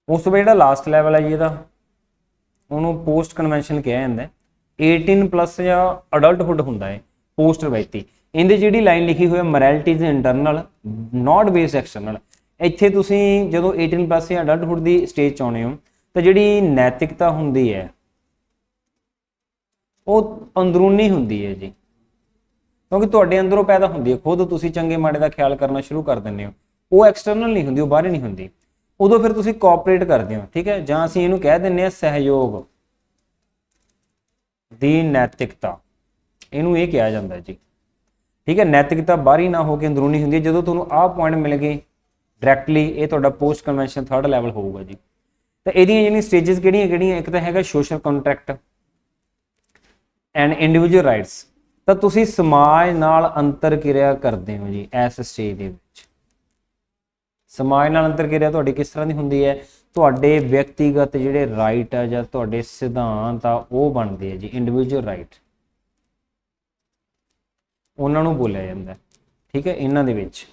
ਉਸ ਤੋਂ ਬਾਅਦ ਜਿਹੜਾ ਲਾਸਟ ਲੈਵਲ ਹੈ ਜੀ ਇਹਦਾ, ਉਹਨੂੰ ਪੋਸਟ ਕਨਵੈਨਸ਼ਨ ਕਿਹਾ ਜਾਂਦਾ ਹੈ। 18 ਪਲੱਸ ਜਾਂ ਅਡਲਟਹੁੱਡ ਹੁੰਦਾ ਹੈ ਪੋਸਟ ਰਵਾਇਤੀ। ਇਹਦੇ ਜਿਹੜੀ ਲਾਈਨ ਲਿਖੀ ਹੋਈ ਹੈ moralities internal not base external ਇੱਥੇ ਤੁਸੀਂ ਜਦੋਂ 18 ਪਲੱਸ ਜਾਂ ਅਡਲਟਹੁੱਡ ਦੀ ਸਟੇਜ 'ਚ ਆਉਣੇ ਹੋ, ਤਾਂ ਜਿਹੜੀ ਨੈਤਿਕਤਾ ਹੁੰਦੀ ਹੈ ਉਹ ਅੰਦਰੂਨੀ ਹੁੰਦੀ ਹੈ ਜੀ। ਕਿਉਂਕਿ ਤੁਹਾਡੇ ਅੰਦਰੋਂ ਪੈਦਾ ਹੁੰਦੀ ਹੈ। ਖੁਦ ਤੁਸੀਂ ਚੰਗੇ ਮਾੜੇ ਦਾ ਖਿਆਲ ਕਰਨਾ ਸ਼ੁਰੂ ਕਰ ਦਿੰਦੇ ਹੋ। ਉਹ ਐਕਸਟਰਨਲ ਨਹੀਂ ਹੁੰਦੀ, ਉਹ ਬਾਹਰ ਨਹੀਂ ਹੁੰਦੀ। ਉਦੋਂ ਫਿਰ ਤੁਸੀਂ ਕੋਆਪਰੇਟ ਕਰਦੇ ਹੋ, ਠੀਕ ਹੈ? ਜਾਂ ਅਸੀਂ ਇਹਨੂੰ ਕਹਿ ਦਿੰਨੇ ਆ ਸਹਿਯੋਗ। ਦੀ ਨੈਤਿਕਤਾ। ਇਹਨੂੰ ਇਹ ਕਿਹਾ ਜਾਂਦਾ ਜੀ। ਠੀਕ ਹੈ? ਨੈਤਿਕਤਾ ਬਾਹਰੀ ਨਾ ਹੋ ਕੇ ਅੰਦਰੂਨੀ ਹੁੰਦੀ ਹੈ। ਜਦੋਂ ਤੁਹਾਨੂੰ ਆਹ ਪੁਆਇੰਟ ਮਿਲ ਗਏ ਡਾਇਰੈਕਟਲੀ ਇਹ ਤੁਹਾਡਾ ਪੋਸਟ ਕਨਵੈਨਸ਼ਨ ਥਰਡ ਲੈਵਲ ਹੋਊਗਾ ਜੀ। ਤਾਂ ਇਹਦੀਆਂ ਜਿਹੜੀਆਂ ਸਟੇजेस ਕਿਹੜੀਆਂ ਕਿਹੜੀਆਂ ਇੱਕ ਤਾਂ ਹੈਗਾ social contract and individual rights ਤਾਂ ਤੁਸੀਂ ਸਮਾਜ ਨਾਲ ਅੰਤਰ ਕਿਰਿਆ ਕਰਦੇ ਹੋ ਜੀ ਇਸ ਸਟੇਜ ਦੇ ਵਿੱਚ। ਸਮਾਜ ਨਾਲ ਅੰਤਰ ਕਿਰਿਆ ਤੁਹਾਡੀ ਕਿਸ ਤਰ੍ਹਾਂ ਦੀ ਹੁੰਦੀ ਹੈ? ਤੁਹਾਡੇ ਵਿਅਕਤੀਗਤ ਜਿਹੜੇ ਰਾਈਟ ਆ ਜਾਂ ਤੁਹਾਡੇ ਸਿਧਾਂਤ ਆ, ਉਹ ਬਣਦੇ ਆ ਜੀ ਇੰਡੀਵਿਜੂਅਲ ਰਾਈਟ ਉਹਨਾਂ ਨੂੰ ਬੋਲਿਆ ਜਾਂਦਾ ਠੀਕ ਹੈ, ਇਹਨਾਂ ਦੇ ਵਿੱਚ।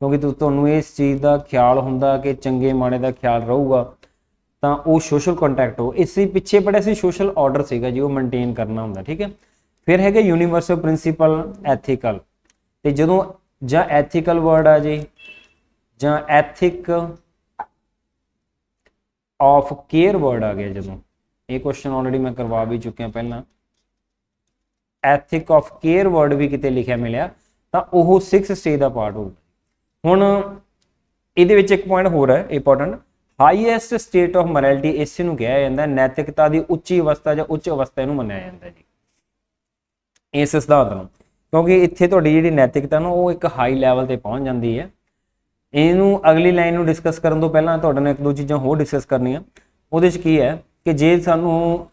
ਕਿਉਂਕਿ ਤੁਹਾਨੂੰ ਇਸ ਚੀਜ਼ ਦਾ ਖਿਆਲ ਹੁੰਦਾ ਕਿ ਚੰਗੇ ਮਾੜੇ ਦਾ ਖਿਆਲ ਰਹੂਗਾ। ਤਾਂ ਉਹ ਸੋਸ਼ਲ ਕੰਟੈਕਟ ਹੋ। ਇਸੇ ਪਿੱਛੇ ਪੜਿਆ ਸੀ ਸੋਸ਼ਲ ਆਰਡਰ ਸੀਗਾ ਜੀ, ਉਹ ਮੇਨਟੇਨ ਕਰਨਾ ਹੁੰਦਾ, ਠੀਕ ਹੈ? ਫਿਰ ਹੈਗਾ ਯੂਨੀਵਰਸਲ ਪ੍ਰਿੰਸੀਪਲ ਐਥੀਕਲ ਤੇ ਜਦੋਂ ਜਾਂ ਐਥੀਕਲ ਵਰਡ ਆ ਜੀ, ਜਾਂ ਐਥਿਕ ਆਫ ਕੇਅਰ ਵਰਡ ਆ ਗਿਆ ਜਦੋਂ। ਇਹ ਕੁਐਸਚਨ ਆਲਰੇਡੀ ਮੈਂ ਕਰਵਾ ਵੀ ਚੁੱਕਿਆ ਪਹਿਲਾਂ। ਐਥਿਕ ਆਫ ਕੇਅਰ ਵਰਡ ਵੀ ਕਿਤੇ ਲਿਖਿਆ ਮਿਲਿਆ, ਤਾਂ ਉਹ 6 ਸਟੇਜ ਦਾ ਪਾਰਟ ਹੋਊਗਾ। ਹੁਣ ਇਹਦੇ ਵਿੱਚ ਇੱਕ ਪੁਆਇੰਟ ਹੋਰ ਹੈ important highest state of morality ਇਸ ਨੂੰ ਕਿਹਾ ਜਾਂਦਾ ਨੈਤਿਕਤਾ ਦੀ ਉੱਚੀ ਅਵਸਥਾ ਜਾਂ ਉੱਚ ਅਵਸਥਾ ਇਹਨੂੰ ਮੰਨਿਆ ਜਾਂਦਾ ਜੀ। ਇਸ ਸਿਧਾਂਤ ਨੂੰ, ਕਿਉਂਕਿ ਇੱਥੇ ਤੁਹਾਡੀ ਜਿਹੜੀ ਨੈਤਿਕਤਾ ਨੂੰ, ਉਹ ਇੱਕ ਹਾਈ ਲੈਵਲ ਤੇ ਪਹੁੰਚ ਜਾਂਦੀ ਹੈ। ਇਹਨੂੰ ਅਗਲੀ ਲਾਈਨ ਨੂੰ ਡਿਸਕਸ ਕਰਨ ਤੋਂ ਪਹਿਲਾਂ ਤੁਹਾਡੇ ਨਾਲ ਇੱਕ ਦੋ ਚੀਜ਼ਾਂ ਹੋਰ ਡਿਸਕਸ ਕਰਨੀਆਂ। ਉਹਦੇ ਵਿੱਚ ਕੀ ਹੈ ਕਿ ਜੇ ਸਾਨੂੰ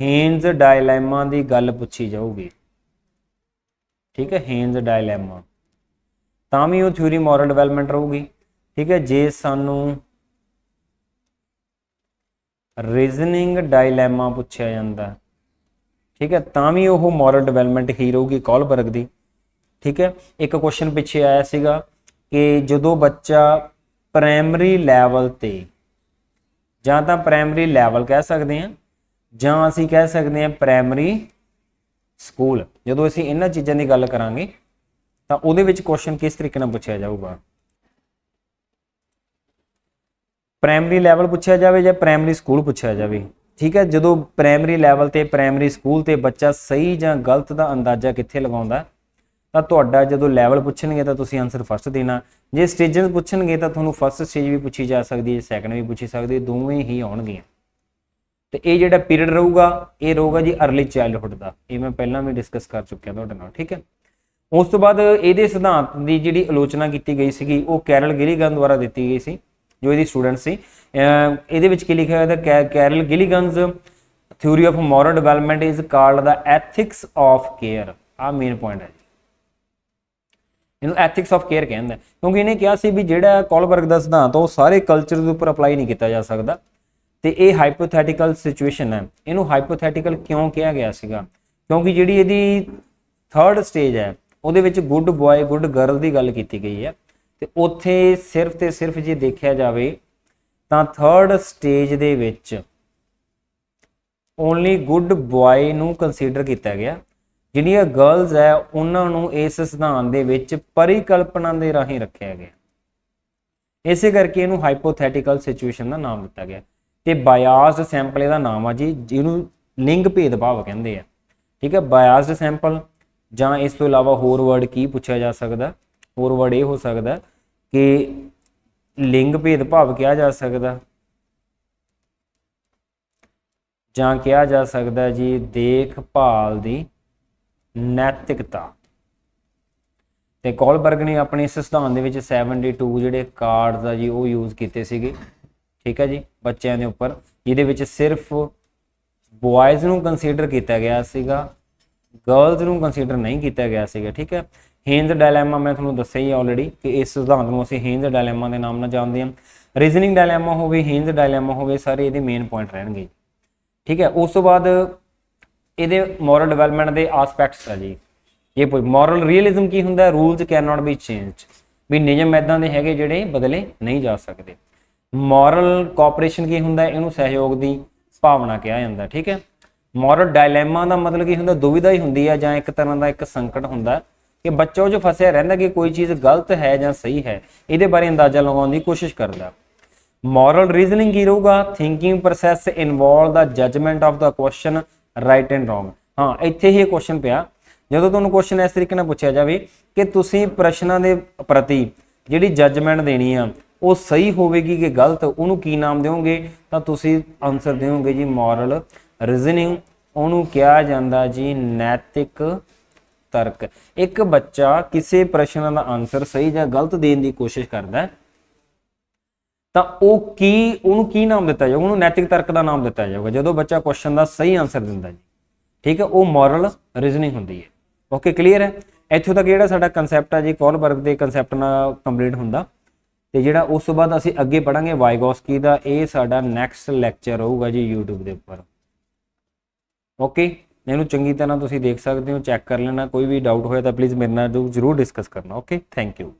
ਹੇਨਜ਼ ਡਾਇਲੇਮਾ ਦੀ ਗੱਲ ਪੁੱਛੀ ਜਾਊਗੀ, ਠੀਕ ਹੈ ਹੇਨਜ਼ ਡਾਇਲੇਮਾ ਤਾਂ ਵੀ ਉਹ ਥਿਊਰੀ ਮੋਰਲ ਡਿਵੈਲਪਮੈਂਟ ਰਹੂਗੀ। ਠੀਕ ਹੈ, ਜੇ ਸਾਨੂੰ ਰੀਜ਼ਨਿੰਗ ਡਾਇਲੇਮਾ ਪੁੱਛਿਆ ਜਾਂਦਾ ਠੀਕ ਹੈ, ਤਾਂ ਵੀ ਉਹ ਮੋਰਲ ਡਿਵੈਲਪਮੈਂਟ ਹੀ ਰਹੂਗੀ ਕਾਲਬਰਗ ਦੀ। ਠੀਕ ਹੈ, ਇੱਕ ਕੁਐਸਚਨ ਪਿੱਛੇ ਆਇਆ ਸੀਗਾ ਕਿ ਜਦੋਂ ਬੱਚਾ ਪ੍ਰਾਇਮਰੀ ਲੈਵਲ ਤੇ, ਜਾਂ ਤਾਂ ਪ੍ਰਾਇਮਰੀ ਲੈਵਲ ਕਹਿ ਸਕਦੇ ਹਾਂ, ਜਾਂ ਅਸੀਂ ਕਹਿ ਸਕਦੇ ਹਾਂ ਪ੍ਰਾਇਮਰੀ ਸਕੂਲ ਜਦੋਂ ਅਸੀਂ ਇਹਨਾਂ ਚੀਜ਼ਾਂ ਦੀ ਗੱਲ ਕਰਾਂਗੇ, ਤਾਂ ਉਹਦੇ ਵਿੱਚ ਕੁਐਸਚਨ ਕਿਸ ਤਰੀਕੇ ਨਾਲ ਪੁੱਛਿਆ ਜਾਊਗਾ? ਪ੍ਰਾਇਮਰੀ ਲੈਵਲ ਪੁੱਛਿਆ ਜਾਵੇ ਜਾਂ ਪ੍ਰਾਇਮਰੀ ਸਕੂਲ ਪੁੱਛਿਆ ਜਾਵੇ, ਠੀਕ ਹੈ? ਜਦੋਂ ਪ੍ਰਾਇਮਰੀ ਲੈਵਲ ਤੇ, ਪ੍ਰਾਇਮਰੀ ਸਕੂਲ ਤੇ ਬੱਚਾ ਸਹੀ ਜਾਂ ਗਲਤ ਦਾ ਅੰਦਾਜ਼ਾ ਕਿੱਥੇ ਲਗਾਉਂਦਾ, ਤਾਂ ਤੁਹਾਡਾ ਜਦੋਂ ਲੈਵਲ ਪੁੱਛਣਗੇ ਤਾਂ ਤੁਸੀਂ ਆਨਸਰ ਫਸਟ ਦੇਣਾ। ਜੇ ਸਟੇਜਸ ਪੁੱਛਣਗੇ ਤਾਂ ਤੁਹਾਨੂੰ ਫਸਟ ਸਟੇਜ ਵੀ ਪੁੱਛੀ ਜਾ ਸਕਦੀ ਹੈ ਸੈਕੰਡ ਵੀ ਪੁੱਛੀ ਸਕਦੀ ਹੈ, ਦੋਵੇਂ ਹੀ ਆਉਣਗੀਆਂ। ਤੇ ਇਹ ਜਿਹੜਾ ਪੀਰੀਅਡ ਰਹੂਗਾ, ਇਹ ਰਹੂਗਾ ਜੀ अर्ਲੀ ਚਾਈਲਡਹੁੱਡ ਦਾ। ਇਹ ਮੈਂ ਪਹਿਲਾਂ ਵੀ ਡਿਸਕਸ ਕਰ ਚੁੱਕਿਆ ਤੁਹਾਡੇ ਨਾਲ, ਠੀਕ ਹੈ? ਉਸ ਤੋਂ ਬਾਅਦ ਇਹਦੇ ਸਿਧਾਂਤ ਦੀ ਜਿਹੜੀ ਆਲੋਚਨਾ ਕੀਤੀ ਗਈ ਸੀਗੀ, ਉਹ ਕੈਰਲ ਗਿਲੀਗਨ ਦੁਆਰਾ ਦਿੱਤੀ ਗਈ ਸੀ। ਜੋ ਇਹਦੀ ਸਟੂਡੈਂਟ ਸੀ। ਇਹਦੇ ਵਿੱਚ ਕੀ ਲਿਖਿਆ ਹੋਇਆ ਹੈ Carol Gilligan's theory of moral development is called the ethics of care ਆ ਮੇਨ ਪੁਆਇੰਟ ਹੈ ਇਹਨੂੰ ਐਥਿਕਸ ਆਫ ਕੇਅਰ ਕਹਿੰਦਾ ਹੈ। ਕਿਉਂਕਿ ਇਹਨੇ ਕਿਹਾ ਸੀ ਵੀ ਜਿਹੜਾ ਕੋਲਬਰਗ ਦਾ ਸਿਧਾਂਤ ਉਹ ਸਾਰੇ ਕਲਚਰ ਦੇ ਉੱਪਰ ਅਪਲਾਈ ਨਹੀਂ ਕੀਤਾ ਜਾ ਸਕਦਾ। ਤੇ ਇਹ ਹਾਈਪੋਥੈਟੀਕਲ ਸਿਚੁਏਸ਼ਨ ਹੈ। ਇਹਨੂੰ ਹਾਈਪੋਥੈਟੀਕਲ ਕਿਉਂ ਕਿਹਾ ਗਿਆ ਸੀਗਾ? ਕਿਉਂਕਿ ਜਿਹੜੀ ਇਹਦੀ ਥਰਡ ਸਟੇਜ ਹੈ, ਉਹਦੇ ਵਿੱਚ ਗੁੱਡ ਬॉय ਗੁੱਡ ਗਰਲ ਦੀ ਗੱਲ ਕੀਤੀ ਗਈ ਹੈ। ਤੇ ਉੱਥੇ ਸਿਰਫ ਤੇ ਸਿਰਫ ਜੇ ਦੇਖਿਆ ਜਾਵੇ ਤਾਂ ਥਰਡ ਸਟੇਜ ਦੇ ਵਿੱਚ ਓਨਲੀ ਗੁੱਡ ਬॉय ਨੂੰ ਕੰਸੀਡਰ ਕੀਤਾ ਗਿਆ। ਜਿਹੜੀਆਂ ਗਰਲਸ ਹੈ, ਉਹਨਾਂ ਨੂੰ ਇਸ ਸਿਧਾਂਤ ਦੇ ਵਿੱਚ ਪਰਿਕਲਪਨਾ ਦੇ ਰਾਹੀਂ ਰੱਖਿਆ ਗਿਆ। ਇਸੇ ਕਰਕੇ ਇਹਨੂੰ ਹਾਈਪੋਥੈਟੀਕਲ ਸਿਚੁਏਸ਼ਨ ਦਾ ਨਾਮ ਦਿੱਤਾ ਗਿਆ। ਤੇ ਬਾਇਆਸਡ ਸੈਂਪਲ ਇਹਦਾ ਨਾਮ ਆ ਜੀ, ਜਿਹਨੂੰ ਲਿੰਗ ਭੇਦਭਾਵ ਕਹਿੰਦੇ ਆ। ਠੀਕ ਹੈ ਬਾਇਆਸਡ ਸੈਂਪਲ ਜਾਂ ਇਸ ਤੋਂ ਇਲਾਵਾ ਹੋਰ ਵਰਡ ਕੀ ਪੁੱਛਿਆ ਜਾ ਸਕਦਾ? ਹੋਰ ਵਰਡ ਇਹ ਹੋ ਸਕਦਾ। ਕਿ ਲਿੰਗ ਭੇਦਭਾਵ ਕਿਹਾ ਜਾ ਸਕਦਾ। ਜਾਂ ਕਿਹਾ ਜਾ ਸਕਦਾ ਜੀ, ਦੇਖਭਾਲ ਦੀ ਨੈਤਿਕਤਾ। ਤੇ ਕੋਲਬਰਗ ਨੇ ਆਪਣੇ ਇਸ ਸਿਧਾਂਤ ਦੇ ਵਿੱਚ 72 ਜਿਹੜੇ ਕਾਰਡ ਆ ਜੀ, ਉਹ ਯੂਜ਼ ਕੀਤੇ ਸੀਗੇ। ਠੀਕ ਹੈ ਜੀ, ਬੱਚਿਆਂ ਦੇ ਉੱਪਰ। ਜਿਹਦੇ ਵਿੱਚ ਸਿਰਫ ਬॉयਜ਼ ਨੂੰ ਕੰਸੀਡਰ ਕੀਤਾ ਗਿਆ ਸੀਗਾ ਗਰਲਜ਼ ਨੂੰ ਕੰਸੀਡਰ ਨਹੀਂ ਕੀਤਾ ਗਿਆ ਸੀਗਾ। ਠੀਕ ਹੈ ਹੇਨਜ਼ ਡਾਇਲੇਮਾ ਮੈਂ ਤੁਹਾਨੂੰ ਦੱਸਿਆ ਹੀ ਆਲਰੇਡੀ ਕਿ ਇਸ ਸਿਧਾਂਤ ਨੂੰ ਅਸੀਂ ਹੇਨਜ਼ ਡਾਇਲੇਮਾ ਦੇ ਨਾਮ ਨਾਲ ਜਾਣਦੇ ਹਾਂ। ਰੀਜ਼ਨਿੰਗ ਡਾਇਲੇਮਾ ਹੋਵੇ ਹੇਨਜ਼ ਡਾਇਲੇਮਾ ਹੋਵੇ, ਸਾਰੇ ਇਹਦੇ ਮੇਨ ਪੁਆਇੰਟ ਰਹਿਣਗੇ ਠੀਕ ਹੈ, ਉਸ ਤੋਂ ਬਾਅਦ ਇਹਦੇ ਮੋਰਲ ਡਿਵੈਲਪਮੈਂਟ ਦੇ ਆਸਪੈਕਟਸ ਆ ਜੀ। ਇਹ ਕੋਈ ਮੋਰਲ ਰੀਅਲਿਜ਼ਮ ਕੀ ਹੁੰਦਾ? ਹੈ rules can not be changed ਵੀ ਨਿਯਮ ਇਦਾਂ ਦੇ ਹੈਗੇ ਜਿਹੜੇ ਬਦਲੇ ਨਹੀਂ ਜਾ ਸਕਦੇ। ਮੋਰਲ ਕੋਆਪਰੇਸ਼ਨ ਕੀ ਹੁੰਦਾ? ਹੈ ਇਹਨੂੰ ਸਹਿਯੋਗ ਦੀ ਭਾਵਨਾ ਕਿਹਾ ਜਾਂਦਾ, ਠੀਕ ਹੈ। ਮੋਰਲ ਡਾਇਲੇਮਾ ਦਾ ਮਤਲਬ ਕੀ ਹੁੰਦਾ? ਦੁਵਿਧਾ ਹੀ ਹੁੰਦੀ ਹੈ ਜਾਂ ਇੱਕ ਤਰ੍ਹਾਂ ਦਾ ਇੱਕ ਸੰਕਟ ਹੁੰਦਾ। ਕਿ ਬੱਚਾ ਉਹ ਜੋ ਫਸਿਆ ਰਹਿੰਦਾ ਕਿ ਕੋਈ ਚੀਜ਼ ਗਲਤ ਹੈ ਜਾਂ ਸਹੀ ਹੈ, ਇਹਦੇ ਬਾਰੇ ਅੰਦਾਜ਼ਾ ਲਗਾਉਣ ਦੀ ਕੋਸ਼ਿਸ਼ ਕਰਦਾ। ਮੋਰਲ ਰੀਜ਼ਨਿੰਗ ਕੀ ਰਹੂਗਾ? Thinking process involve the judgment of the question right and wrong ਹਾਂ, ਇੱਥੇ ਹੀ ਇਹ ਕੁਐਸਚਨ ਪਿਆ। ਜਦੋਂ ਤੁਹਾਨੂੰ ਕੁਐਸਚਨ ਇਸ ਤਰੀਕੇ ਨਾਲ ਪੁੱਛਿਆ ਜਾਵੇ ਕਿ ਤੁਸੀਂ ਪ੍ਰਸ਼ਨਾਂ ਦੇ ਪ੍ਰਤੀ ਜਿਹੜੀ ਜਜਮੈਂਟ ਦੇਣੀ ਆ, ਉਹ ਸਹੀ ਹੋਵੇਗੀ ਕਿ ਗਲਤ, ਉਹਨੂੰ ਕੀ ਨਾਮ ਦਿਓਗੇ? ਤਾਂ ਤੁਸੀਂ ਆਨਸਰ ਦਿਓਗੇ ਜੀ ਮੋਰਲ ਰੀਜ਼ਨਿੰਗ ਉਹਨੂੰ ਕਿਹਾ ਜਾਂਦਾ ਜੀ ਨੈਤਿਕ ਤਰਕ। ਇੱਕ ਬੱਚਾ ਕਿਸੇ ਪ੍ਰਸ਼ਨ ਦਾ ਆਨਸਰ ਸਹੀ ਜਾਂ ਗਲਤ ਦੇਣ ਦੀ ਕੋਸ਼ਿਸ਼ ਕਰਦਾ ਹੈ, ਤਾਂ ਉਹ ਕੀ, ਉਹਨੂੰ ਕੀ ਨਾਮ ਦਿੱਤਾ ਜਾਊਗਾ? ਉਹਨੂੰ ਨੈਤਿਕ ਤਰਕ ਦਾ ਨਾਮ ਦਿੱਤਾ ਜਾਊਗਾ। ਜਦੋਂ ਬੱਚਾ ਕੁਐਸਚਨ ਦਾ ਸਹੀ ਆਨਸਰ ਦਿੰਦਾ ਜੀ ਠੀਕ ਹੈ, ਉਹ ਮੋਰਲ ਰੀਜ਼ਨਿੰਗ ਹੁੰਦੀ ਹੈ। ਓਕੇ ਕਲੀਅਰ ਹੈ? ਇੱਥੋਂ ਤੱਕ ਜਿਹੜਾ ਸਾਡਾ ਕਨਸੈਪਟ ਆ ਜੀ, ਕੋਲਬਰਗ ਦੇ ਕਨਸੈਪਟ ਨਾਲ ਕੰਪਲੀਟ ਹੁੰਦਾ। ਤੇ ਜਿਹੜਾ ਉਸ ਤੋਂ ਬਾਅਦ ਅਸੀਂ ਅੱਗੇ ਪੜਾਂਗੇ ਵਾਈਗੋਸਕੀ ਦਾ, ਇਹ ਸਾਡਾ ਨੈਕਸਟ ਲੈਕਚਰ ਹੋਊਗਾ ਜੀ YouTube ਦੇ ਉੱਪਰ। ਓਕੇ ਇਹਨੂੰ ਚੰਗੀ ਤਰ੍ਹਾਂ ਤੁਸੀਂ ਦੇਖ ਸਕਦੇ ਹੋ, ਚੈੱਕ ਕਰ ਲੈਣਾ, ਕੋਈ ਵੀ ਡਾਊਟ ਹੋਇਆ ਤਾਂ ਪਲੀਜ਼ ਮੇਰੇ ਨਾਲ ਜ਼ਰੂਰ ਡਿਸਕਸ ਕਰਨਾ ਓਕੇ ਥੈਂਕ ਯੂ